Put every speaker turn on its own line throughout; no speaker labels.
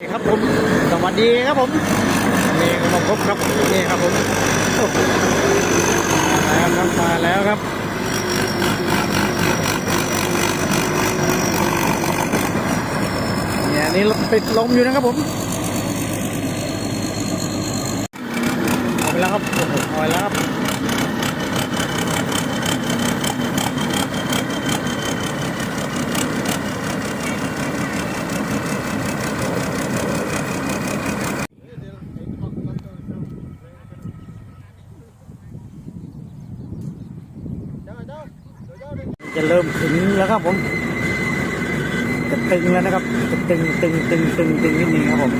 ครับผมสวัสดีครับผมนี่ก็มาพบครับนี่ครับผมมาแล้วครับมาแล้วครับเนี่ยนี่ติดลมอยู่นะครับผมเอาไปแล้วครับโอ้โหเอาไปแล้วครับ จะเริ่มถึงแล้วครับผมจะตึงแล้วนะครับจะตึงตึงตึงตึงตึงนิดนึงครับผม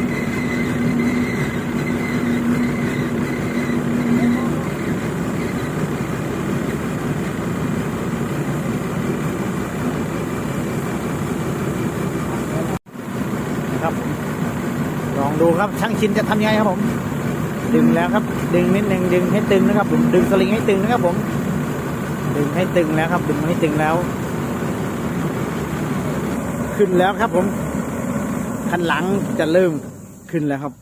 นะครับลองดูครับช่างชินจะทำยังไงครับผม ดึงแล้วครับ ดึงนิดนึงดึงให้ตึงนะครับผมดึงสลิงให้ตึงนะครับผม ดึงให้ตึงแล้วครับ ดึงให้ตึงแล้ว ขึ้นแล้วครับผมคันหลังจะเริ่มขึ้นแล้วครับ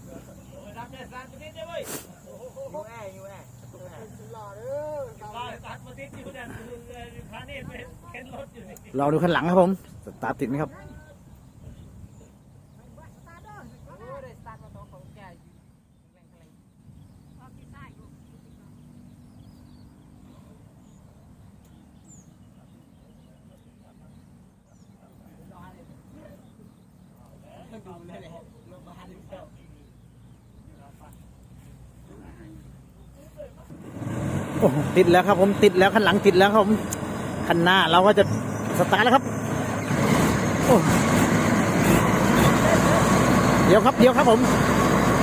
เราดูคันหลังครับผม ตาติดไหมครับ โอ้โหติดแล้วครับผมติดแล้วคันหลังติดแล้วครับผมคันหน้าเราก็จะสตาร์ทแล้วครับโอ้เดี๋ยวครับเดี๋ยวครับผม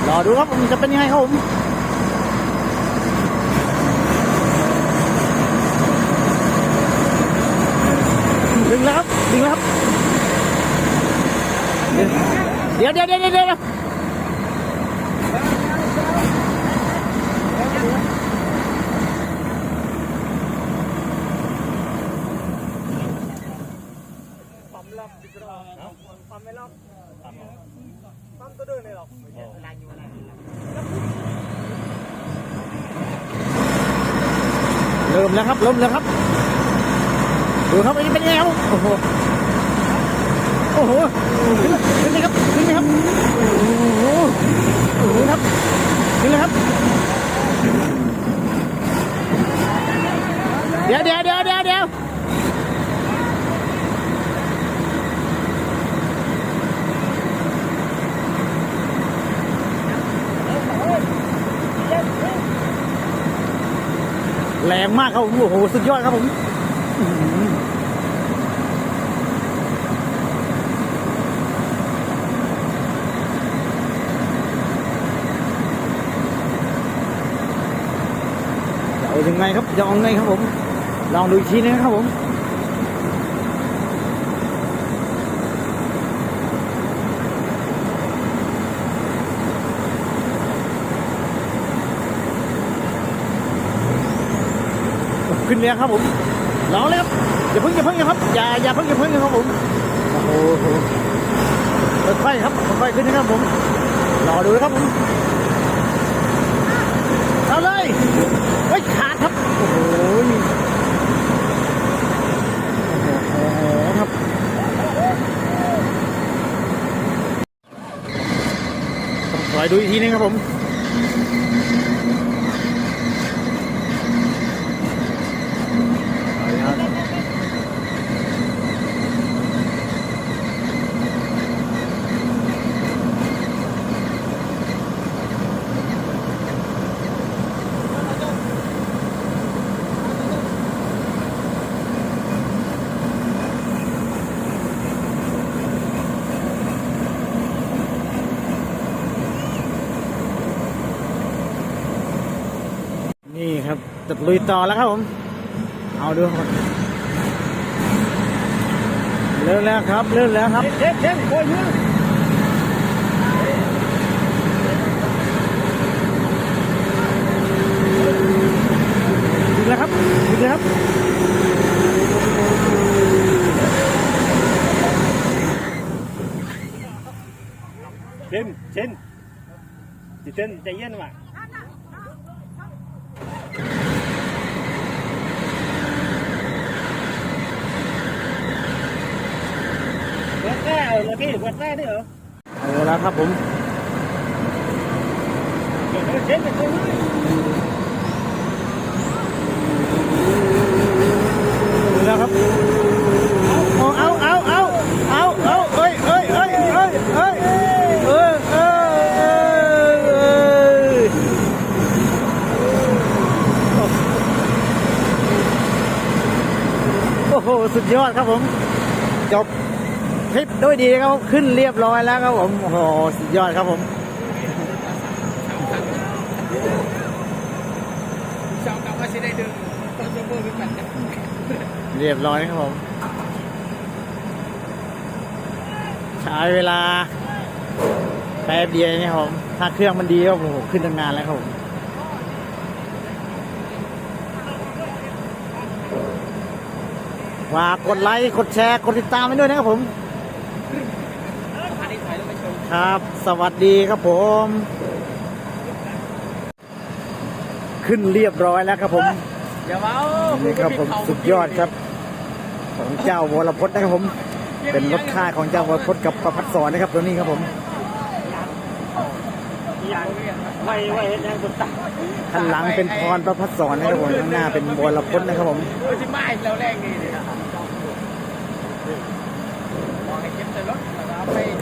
รอดูครับผมจะเป็นยังไงครับผมดึงแล้วครับดึงแล้วครับ เดี๋ยวเดี๋ยวเดี๋ยวเดี๋ยวเดี๋ยวเริ่มแล้วครับเริ่มแล้วครับดูครับอันนี้เป็นไงครับโอ้โห โอ้โหขึ้นเลยครับขึ้นเลยครับโอ้โหโอ้โหครับขึ้นเลยครับ เดี๋ยวเดี๋ยวเดี๋ยวเดี๋ยวเดี๋ยวแรงมากครับผมโอ้โห สุดยอดครับผมอื้อหือจะเอา ยังไงครับจะเอาไงครับผม ลองดูอีกทีนึงครับผมขึ้นแล้วครับผมลองเลยครับอย่าเพิ่งอย่าเพิ่งครับอย่าอย่าเพิ่งอย่าเพิ่งครับผมโอ้โหค่อยๆครับค่อยๆขึ้นนะครับผมรอดูนะครับผม เอาเลยเฮ้ยขาดครับ โอ้โหโอ้โหครับต้องคอยดูอีกทีนึงครับผม นี่ครับ จะลุยต่อแล้วครับผม เอาดูครับเริ่มแล้วครับเริ่มแล้วครับเช็คเช็คโอ้ยดึงแล้วครับดึงแล้วครับ
เต็มเช่นจิเต้นใจเย็นว่ะ เลยพี่วัดได้ด้เหรอ
เอาละครับผม
เช็คกันเลย
แล้วครับเอาเอาเอาเอาเอาเอ้ยเอ้ยเอ้ยเอ้ยเอ้ยเอ้ยเอ้ยโอ้โห สุดยอดครับผม จบ ทริปด้วยดีครับผมขึ้นเรียบร้อยแล้วครับผมโอ้โหสุดยอดครับผม
ชาวกับว่าสิได้ดึงต้นยกมือขึ้นมา
เรียบร้อยครับผมใช้เวลาแป๊บเดียวนี่ครับผมถ้าเครื่องมันดีก็โอ้โหขึ้นตั้งนานแล้วครับผมฝากกดไลค์ กดแชร์ กดติดตามไปด้วยนะครับผม
อันนี้ถอยลงไปชม
ครับ สวัสดีครับผม ขึ้นเรียบร้อยแล้วครับผม
อย่าเมา
นี่ครับผมสุดยอดครับ ของเจ้าวรพจน์นะครับผม เป็นรถค่ายของเจ้าวรพจน์กับประพัดสอนนะครับตัวนี้ครับผม
อย่างไว้ไว้เห็นยังคนตา
ข้างหลังเป็นพรประพัดสอนนะครับผมข้างหน้าเป็นวรพจน์นะครับผม
โอ้ยที่ไม่เราแรงนี่เลยนะครับมองให้เก็บแต่รถ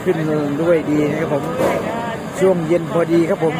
ขึ้นด้วยดีนะครับผม ช่วงเย็นพอดีครับผม